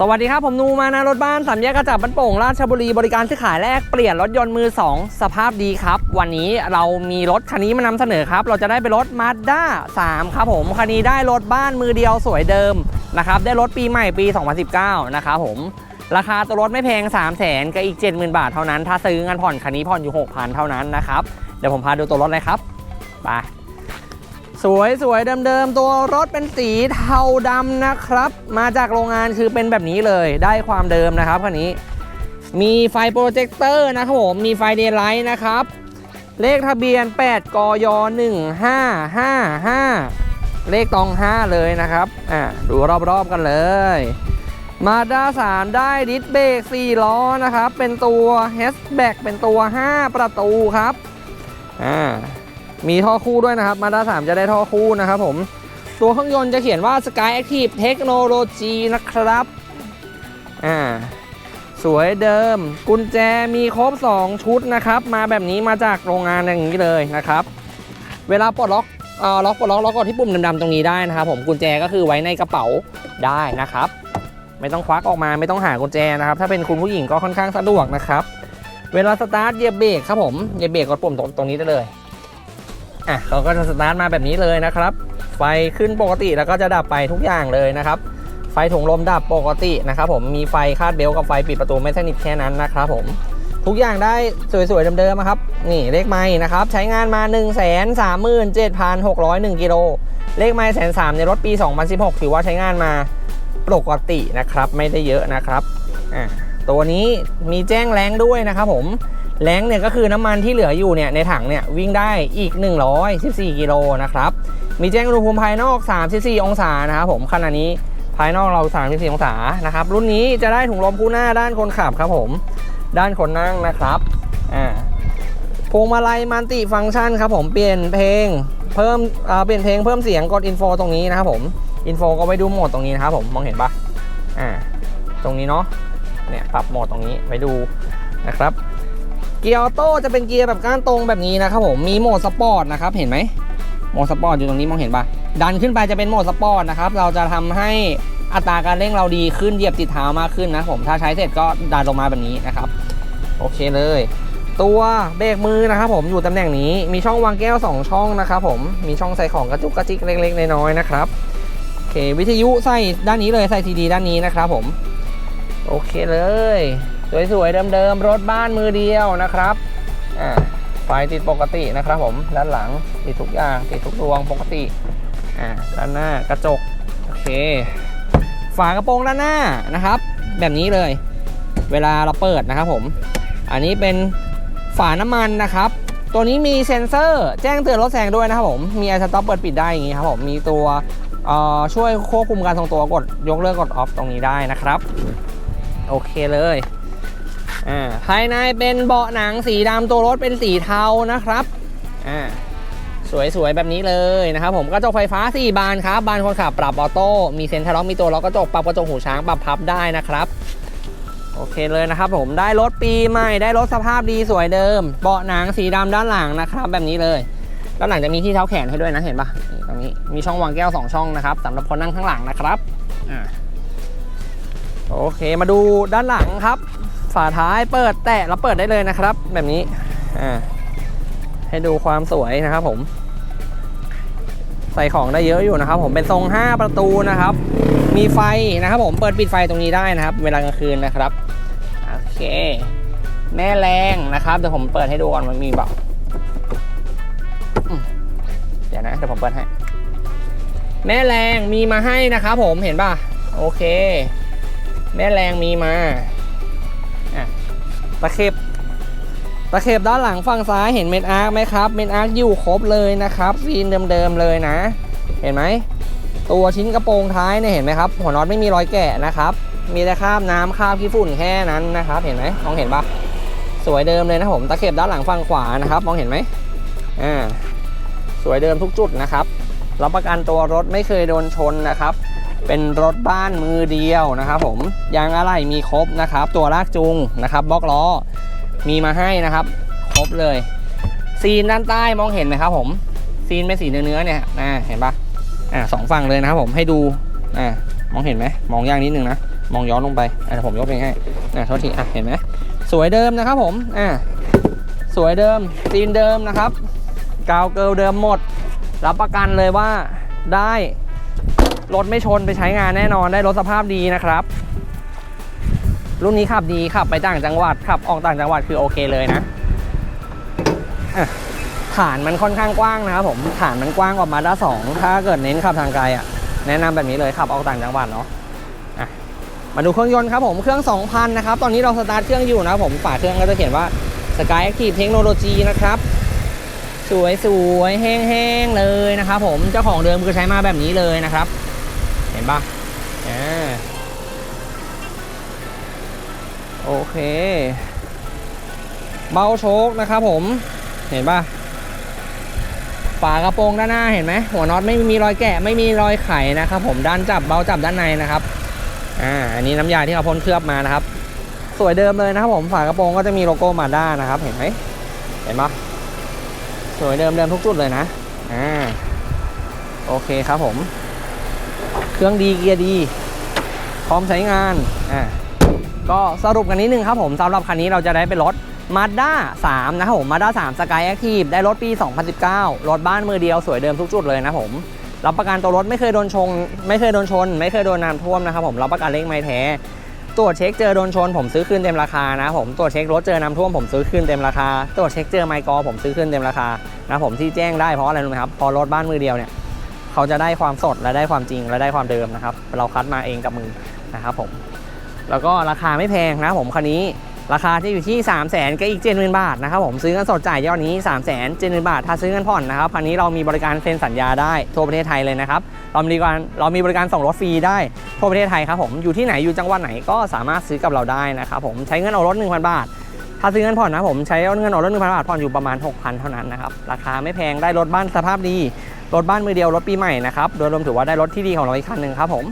สวัสดีครับ ผมนูมานะรถบ้านสามแยกกระจับบ้านโป่งราชบุรีบริการซื้อขายแลกเปลี่ยนรถยนต์มือ 2 สภาพดีครับ วันนี้เรามีรถคันนี้มานำเสนอครับ เราจะได้เป็นรถ Mazda 3 ครับผมคันนี้ได้รถบ้านมือเดียวสวยเดิมนะครับได้รถปีใหม่ปี 2019 นะครับผมราคาตัวรถไม่แพง 3 0 0แสนกับอีก 70,000 บาทเท่านั้น ถ้าซื้อเงันผ่อนคันนี้ผ่อนอยู่ 6,000 เท่านั้นนะครับเดี๋ยวผมพาดูตัวรถเลยครับไป สวยสวยเดิมๆตัวรถเป็นสีเทาดำนะครับ มาจากโรงงานคือเป็นแบบนี้เลยได้ความเดิมนะครับคันนี้ มีไฟโปรเจคเตอร์นะครับผมมีไฟเดย์ไลท์นะครับ เลขทะเบียน 8 กย 1555 เลขตอง 5 เลยนะครับอ่าดูรอบๆกันเลยมาด้า3ได้ดิสเบรก4ล้อนะครับ เป็นตัวเฮสแบ็กเป็นตัว 5 ประตูครับอ่า มีท่อคู่ด้วยนะครับ มาด้า3จะได้ท่อคู่นะครับผม ตัวเครื่องยนต์จะเขียนว่า Sky Active Technology นะครับ อ่า สวยเดิม กุญแจมีครบ 2 ชุดนะครับ มาแบบนี้มาจากโรงงานอย่างนี้เลยนะครับ เวลาปลดล็อกเอ่อล็อกปลดล็อกล็อกกดที่ปุ่มดำๆตรงนี้ได้นะครับผมกุญแจก็คือไว้ในกระเป๋าได้นะครับ ไม่ต้องควักออกมาไม่ต้องหากุญแจนะครับ ถ้าเป็นคุณผู้หญิงก็ค่อนข้างสะดวกนะครับ เวลาสตาร์ทเหยียบเบรกครับผมเหยียบเบรกกดปุ่มตรงตรงนี้ได้เลย อะเราก็จะสตาร์ทมาแบบนี้เลยนะครับ ไฟขึ้นปกติแล้วก็จะดับไปทุกอย่างเลยนะครับ ไฟถุงลมดับปกตินะครับผมมีไฟคาดเบลต์กับไฟปิดประตูไม่สนิทแค่นั้นนะครับผมทุกอย่างได้สวยๆเดิมๆครับ นี่เลขไม้นะครับ ใช้งานมา 1 3 7 6 0 1กิโลเลขไม้แสนสามในรถปี 2016 ถือว่าใช้งานมาปกตินะครับ ไม่ได้เยอะนะครับอะ ตัวนี้มีแจ้งแรงด้วยนะครับผมแรงเนี่ยก็คือน้ำมันที่เหลืออยู่เนี่ยในถังเนี่ยวิ่งได้อีก 114กิโลนะครับมีแจ้งอุณหภูมิภายนอก 34 องศานะครับผมขณะนี้ภายนอกเรา 34 องศานะครับรุ่นนี้จะได้ถุงลมคู่หน้าด้านคนขับครับผม ด้านคนนั่งนะครับอ่าพวงมาลัยมัลติฟังก์ชันครับผมเปลี่ยนเพลงเพิ่มเปลี่ยนเพลงเพิ่มเสียงกดอินโฟตรงนี้นะครับผมอินโฟก็ไว้ดูโหมดตรงนี้นะครับผมมองเห็นปะอ่าตรงนี้เนาะ เนี่ยปรับโหมดตรงนี้ไว้ดูนะครับ เกียร์ออโต้จะเป็นเกียร์แบบก้านตรงแบบนี้นะครับผมมีโหมดสปอร์ตนะครับเห็นไหมโหมดสปอร์ตอยู่ตรงนี้มองเห็นปะดันขึ้นไปจะเป็นโหมดสปอร์ตนะครับเราจะทำให้อัตราการเร่งเราดีขึ้นเหยียบติดเท้ามากขึ้นนะผมถ้าใช้เสร็จก็ดันลงมาแบบนี้นะครับโอเคเลย ตัวเบรกมือนะครับผมอยู่ตำแหน่งนี้มีช่องวางแก้ว 2 ช่องนะครับผมมีช่องใส่ของกระจุกกระจิกเล็กๆน้อยๆนะครับโอเควิทยุใส่ด้านนี้เลยใส่ทีดีด้านนี้นะครับผม โอเคเลย สวยๆเดิมๆรถบ้านมือเดียวนะครับอ่าไฟติดปกตินะครับผมด้านหลังติดทุกอย่างติดทุกดวงปกติอ่าด้านหน้ากระจกโอเค ฝากระโปรงด้านหน้านะครับ แบบนี้เลย เวลาเราเปิดนะครับผม อันนี้เป็นฝาน้ำมันนะครับ ตัวนี้มีเซ็นเซอร์แจ้งเตือนรถแซงด้วยนะครับผมมีไอสต็อปเปิดปิดได้อย่างนี้ครับผมมีตัวเอ่อช่วยควบคุมการทรงตัวกดยกเลิกกดออฟตรงนี้ได้นะครับ โอเคเลยอ่าภายในเป็นเบาะหนังสีดำตัวรถเป็นสีเทานะครับอ่าสวยๆ แบบนี้เลยนะครับผมกระจกไฟฟ้า 4 บานครับ บานคนขับปรับออโต้มีเซ็นทรัลล็อกมีตัวล็อกกระจกปรับกระจกหูช้างปรับพับได้นะครับโอเคเลยนะครับผมได้รถปีใหม่ได้รถสภาพดีสวยเดิม เบาะหนังสีดำด้านหลังนะครับ แบบนี้เลย ด้านหลังจะมีที่เท้าแขนให้ด้วยนะเห็นปะตรงนี้มีช่องวางแก้ว 2 ช่องนะครับสำหรับคนนั่งข้างหลังนะครับอ่า โอเคมาดูด้านหลังครับ ฝาท้ายเปิดแตะแล้วเปิดได้เลยนะครับ แบบนี้อ่าให้ดูความสวยนะครับผม ใส่ของได้เยอะอยู่นะครับ ผมเป็นทรง 5 ประตูนะครับ มีไฟนะครับ ผมเปิดปิดไฟตรงนี้ได้นะครับ เวลากลางคืนนะครับโอเค แม่แรงนะครับเดี๋ยวผมเปิดให้ดูก่อนมันมีเปล่าเดี๋ยวนะเดี๋ยวผมเปิดให้ แม่แรงมีมาให้นะครับ ผมเห็นป่ะโอเค แม่แรงมีมาอะตะเข็บตะเข็บด้านหลังฝั่งซ้ายเห็นเม็ดอาร์คไหมครับ เม็ดอาร์คอยู่ครบเลยนะครับซีนเดิมๆเลยนะ เห็นไหมตัวชิ้นกระโปรงท้ายเนี่ยเห็นไหมครับ หัวน็อตไม่มีรอยแกะนะครับ มีแต่คราบน้ำคราบขี้ฝุ่นแค่นั้นนะครับ เห็นไหมมองเห็นปะสวยเดิมเลยนะผมตะเข็บด้านหลังฝั่งขวานะครับ มองเห็นไหมอ่าสวยเดิมทุกจุดนะครับรับประกันตัวรถไม่เคยโดนชนนะครับ เป็นรถบ้านมือเดียวนะครับผมยางอะไหล่มีครบนะครับ ตัวลากจูงนะครับบล็อกล้อมีมาให้นะครับ ครบเลย ซีนด้านใต้มองเห็นไหมครับผมซีนเป็นสีเนื้อๆเนี่ยนะเห็นปะอ่าสองฝั่งเลยนะครับผมให้ดูอ่ามองเห็นไหมมองยากนิดนึงนะมองย้อนลงไปอะเดี๋ยวผมยกเองให้อะโทษทีอะเห็นไหมสวยเดิมนะครับผมอะสวยเดิมซีนเดิมนะครับกาวเกิลเดิมหมด รับประกันเลยว่าได้ รถไม่ชนไปใช้งานแน่นอนได้รถสภาพดีนะครับ รุ่นนี้ขับดีขับไปต่างจังหวัดขับออกต่างจังหวัดคือโอเคเลยนะฐานมันค่อนข้างกว้างนะครับผมฐานมันกว้างกว่ามาด้าสองถ้าเกิดเน้นขับทางไกลอะแนะนำแบบนี้เลยขับออกต่างจังหวัดเนาะะมาดูเครื่องยนต์ครับผมเครื่อง 2,000 นะครับ ตอนนี้เราสตาร์ทเครื่องอยู่นะครับผมฝาเครื่องก็จะเขียนว่า Sky Active Technology นะครับ สวยสวยๆแห้งๆเลยนะครับผมเจ้าของเดิมคือใช้มาแบบนี้เลยนะครับ ห็นปะอ่าโอเค เบาโชคนะครับผม เห็นปะฝากระโปรงด้านหน้าเห็นไหมหัวน็อตไม่มีรอยแกะไม่มีรอยไขนะครับผมด้านจับเบาจับด้านในนะครับอ่าอันนี้น้ำยาที่เขาพ่นเคลือบมานะครับ สวยเดิมเลยนะครับผมฝากระโปรงก็จะมีโลโก้มาด้านะครับ เห็นไหมเห็นปะสวยเดิมเดิมทุกจุดเลยนะอ่าโอเคครับผม เครื่องดีเกียร์ดี พร้อมใช้งานอ่าก็สรุปกันนิดนึงครับผมสำหรับคันนี้เราจะได้เป็นรถ Mazda 3 นะครับผม Mazda 3 Sky Active ได้รถปี 2019 รถบ้านมือเดียวสวยเดิมทุกจุดเลยนะผมรับประกันตัวรถไม่เคยโดนชงไม่เคยโดนชน ไม่เคยโดนน้ำท่วมนะครับผมรับประกันเลขไม่แท้ตรวจเช็คเจอโดนชน ผมซื้อคืนเต็มราคานะผมตรวจเช็ครถเจอน้ำท่วมผมซื้อคืนเต็มราคาตรวจเช็คเจอไมค์กอผมซื้อคืนเต็มราคานะผมที่แจ้งได้เพราะอะไรรู้ไหมครับพอรถบ้านมือเดียวเนี่ย เขาจะได้ความสดและได้ความจริงและได้ความเดิมนะครับ เราคัดมาเองกับมือนะครับผม แล้วก็ราคาไม่แพงนะผมคันนี้ราคาที่อยู่ที่ 3 0 0แสนก็อีกเจ็ดหมื่นบาทนะครับผมซื้อเงินสดจ่ายยอดนี้ 3 0 0แสนเจ็ดหมื่นบาท ถ้าซื้อเงินผ่อนนะครับคันนี้เรามีบริการเซ็นสัญญาได้ทั่วประเทศไทยเลยนะครับเรามีบริการเรามีบริการส่งรถฟรีได้ทั่วประเทศไทยครับผมอยู่ที่ไหนอยู่จังหวัดไหนก็สามารถซื้อกับเราได้นะครับผมใช้เงินออกรถ1,000 บาท ถ้าซื้อเงินผ่อนนะผมใช้เงินออกรถ1,000 บาทผ่อนอยู่ประมาณ 6,000 เท่านั้นนะครับราคาไม่แพงได้รถบ้านสภาพดี รถบ้านมือเดียวรถปีใหม่นะครับ โดยรวมถือว่าได้รถที่ดีของเราอีกคันหนึ่งครับผม